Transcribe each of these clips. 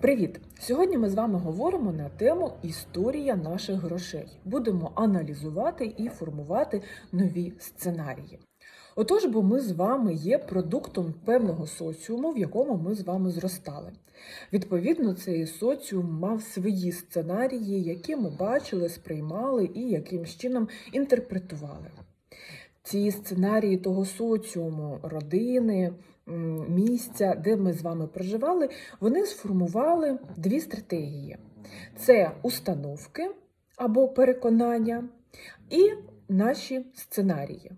Привіт! Сьогодні ми з вами говоримо на тему Історія наших грошей. Будемо аналізувати і формувати нові сценарії. Отож, бо ми з вами є продуктом певного соціуму, в якому ми з вами зростали. Відповідно, цей соціум мав свої сценарії, які ми бачили, сприймали і якимсь чином інтерпретували. Ці сценарії того соціуму, родини, місця, де ми з вами проживали, вони сформували дві стратегії: це установки або переконання, і наші сценарії.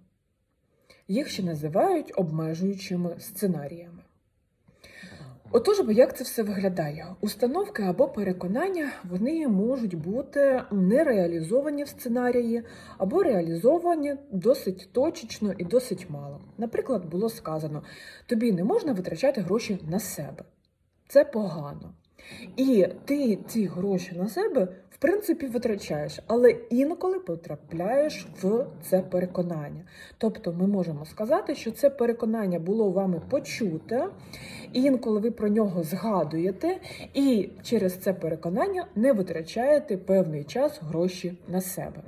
Їх ще називають обмежуючими сценаріями. Отож, бо як це все виглядає? Установки або переконання вони можуть бути нереалізовані в сценарії, або реалізовані досить точечно і досить мало. Наприклад, було сказано: тобі не можна витрачати гроші на себе. Це погано. І ти ці гроші на себе, в принципі, витрачаєш, але інколи потрапляєш в це переконання. Тобто, ми можемо сказати, що це переконання було вами почуте, інколи ви про нього згадуєте, і через це переконання не витрачаєте певний час гроші на себе.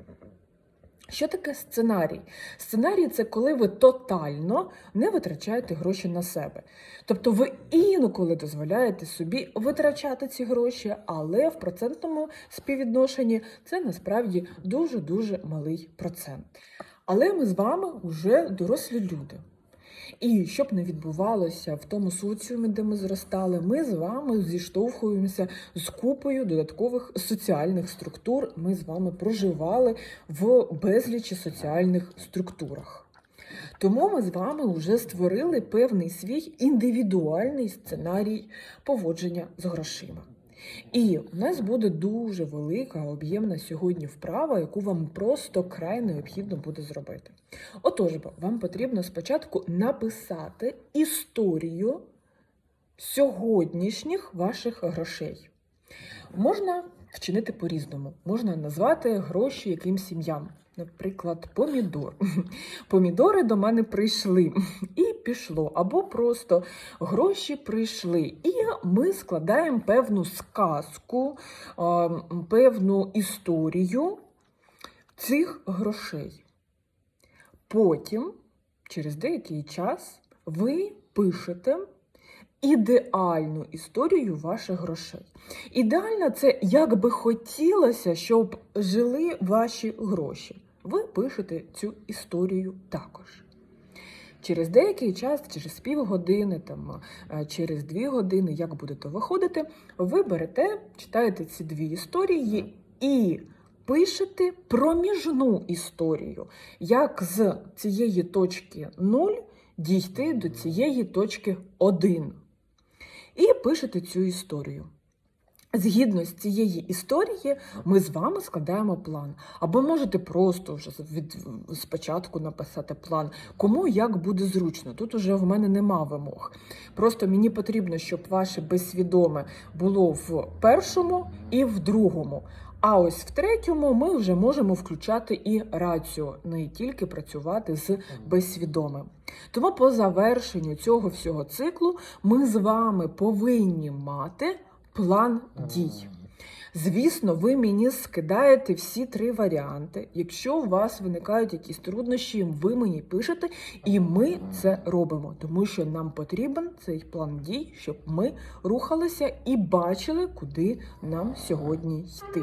Що таке сценарій? Сценарій це коли ви тотально не витрачаєте гроші на себе. Тобто ви інколи дозволяєте собі витрачати ці гроші, але в процентному співвідношенні це насправді дуже-дуже малий процент. Але ми з вами вже дорослі люди. І щоб не відбувалося в тому соціумі, де ми зростали, ми з вами зіштовхуємося з купою додаткових соціальних структур. Ми з вами проживали в безлічі соціальних структурах. Тому ми з вами вже створили певний свій індивідуальний сценарій поводження з грошима. І у нас буде дуже велика об'ємна сьогодні вправа, яку вам просто край необхідно буде зробити. Отож, вам потрібно спочатку написати історію сьогоднішніх ваших грошей. Можна вчинити по-різному. Можна назвати гроші якимсь ім'ям. Наприклад, помідор. Помідори до мене прийшли і пішло. Або просто гроші прийшли. І ми складаємо певну сказку, певну історію цих грошей. Потім, через деякий час, ви пишете ідеальну історію ваших грошей. Ідеальна це як би хотілося, щоб жили ваші гроші. Ви пишете цю історію також. Через деякий час, через півгодини, там, е, через дві години, як будете виходити, ви берете, читаєте ці дві історії і пишете проміжну історію, як з цієї точки 0 дійти до цієї точки 1. І пишете цю історію. Згідно з цієї історії, ми з вами складаємо план. Або можете просто вже від спочатку написати план, кому як буде зручно. Тут уже в мене нема вимог. Просто мені потрібно, щоб ваше безсвідоме було в першому і в другому. А ось в третьому ми вже можемо включати і рацію, не тільки працювати з безсвідомим. Тому по завершенню цього всього циклу ми з вами повинні мати план дій. Звісно, ви мені скидаєте всі три варіанти. Якщо у вас виникають якісь труднощі, ви мені пишете, і ми це робимо, тому що нам потрібен цей план дій, щоб ми рухалися і бачили, куди нам сьогодні йти.